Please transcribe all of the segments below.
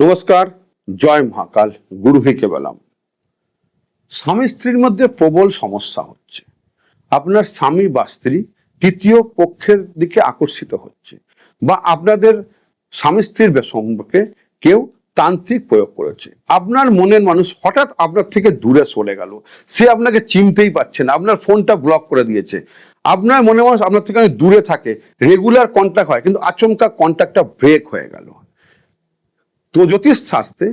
নমস্কার, জয় মহাকাল, গুরু হিকে বেলাম স্বামী স্ত্রীর মধ্যে প্রবল সমস্যা হচ্ছে। আপনার স্বামী বা স্ত্রী তৃতীয় পক্ষের দিকে আকর্ষিত হচ্ছে বা আপনাদের স্বামী স্ত্রীর সম্পর্কে কেউ তান্ত্রিক প্রয়োগ করেছে। আপনার মনের মানুষ হঠাৎ আপনার থেকে দূরে সরে গেল। সে আপনাকে চিনতেই পারছে না। আপনার ফোনটা ব্লক করে দিয়েছে। আপনার মনের মানুষ আপনার থেকে দূরে থাকে। রেগুলার কন্ট্যাক্ট হয়, কিন্তু আচমকা কন্ট্যাক্টটা ব্রেক হয়ে গেল। তো জ্যোতিষ শাস্ত্রে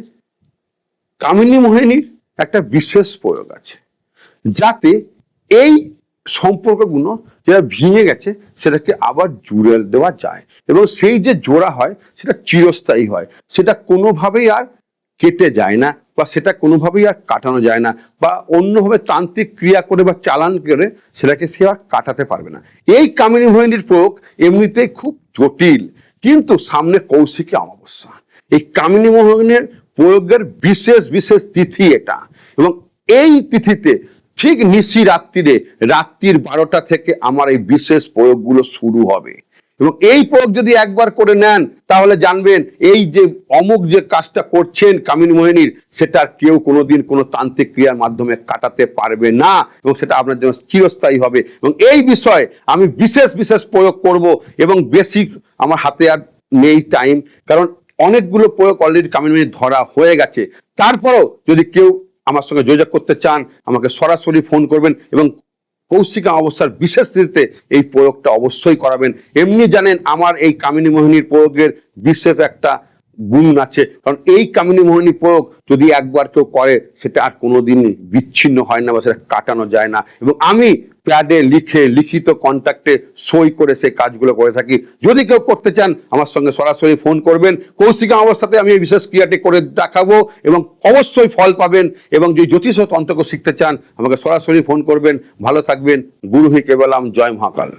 কামিনী মোহিনীর একটা বিশেষ প্রয়োগ আছে, যাতে এই সম্পর্কগুলো যেটা ভেঙে গেছে সেটাকে আবার জুড়ে দেওয়া যায় এবং সেই যে জোড়া হয় সেটা চিরস্থায়ী হয়। সেটা কোনোভাবেই আর কেটে যায় না বা সেটা কোনোভাবেই আর কাটানো যায় না বা অন্যভাবে তান্ত্রিক ক্রিয়া করে বা চালান করে সেটাকে সে আর কাটাতে পারবে না। এই কামিনী মোহিনীর প্রয়োগ এমনিতেই খুব জটিল, কিন্তু সামনে কৌশিকী অমাবস্যা। এই কামিনী মোহনের প্রয়োগের বিশেষ বিশেষ তিথি এটা। এবং এই তিথিতে ঠিক নিশি রাত্রিরে, রাত্রির বারোটা থেকে আমার এই বিশেষ প্রয়োগগুলো শুরু হবে। এবং এই প্রয়োগ যদি একবার করে নেন, তাহলে জানবেন এই যে অমুক যে কাজটা করছেন কামিনী মোহিনীর, সেটা কেউ কোনোদিন কোনো তান্ত্রিক ক্রিয়ার মাধ্যমে কাটাতে পারবে না এবং সেটা আপনার জন্য চিরস্থায়ী হবে। এবং এই বিষয়ে আমি বিশেষ বিশেষ প্রয়োগ করব এবং বেশি আমার হাতে আর নেই টাইম কারণ অনেকগুলো প্রয়োগ অলরেডি কামিনী ধরা হয়ে গেছে। তারপরও যদি কেউ আমার সঙ্গে যোগাযোগ করতে চান, আমাকে সরাসরি ফোন করবেন এবং কৌশিকা অবস্থার বিশেষ নীতিতে এই প্রয়োগটা অবশ্যই করাবেন। এমনি জানেন আমার এই কামিনী মোহিনীর প্রয়োগের বিশেষ একটা গুণ আছে। কারণ এই কামিনী মোহিনী প্রয়োগ যদি একবার কেউ করে, সেটা আর কোনোদিন বিচ্ছিন্ন হয় না বা সেটা কাটানো যায় না। এবং আমি প্যাডে লিখে, লিখিত কন্ট্যাক্টে সই করে সেই কাজগুলো করে থাকি। যদি কেউ করতে চান, আমার সঙ্গে সরাসরি ফোন করবেন। কৌশিকা অবস্থাতে আমি এই বিশেষ ক্রিয়াটি করে দেখাবো এবং অবশ্যই ফল পাবেন এবং যদি জ্যোতিষ তন্ত্রকে শিখতে চান, আমাকে সরাসরি ফোন করবেন। ভালো থাকবেন। গুরু হি কেবলাম। জয় মহাকাল।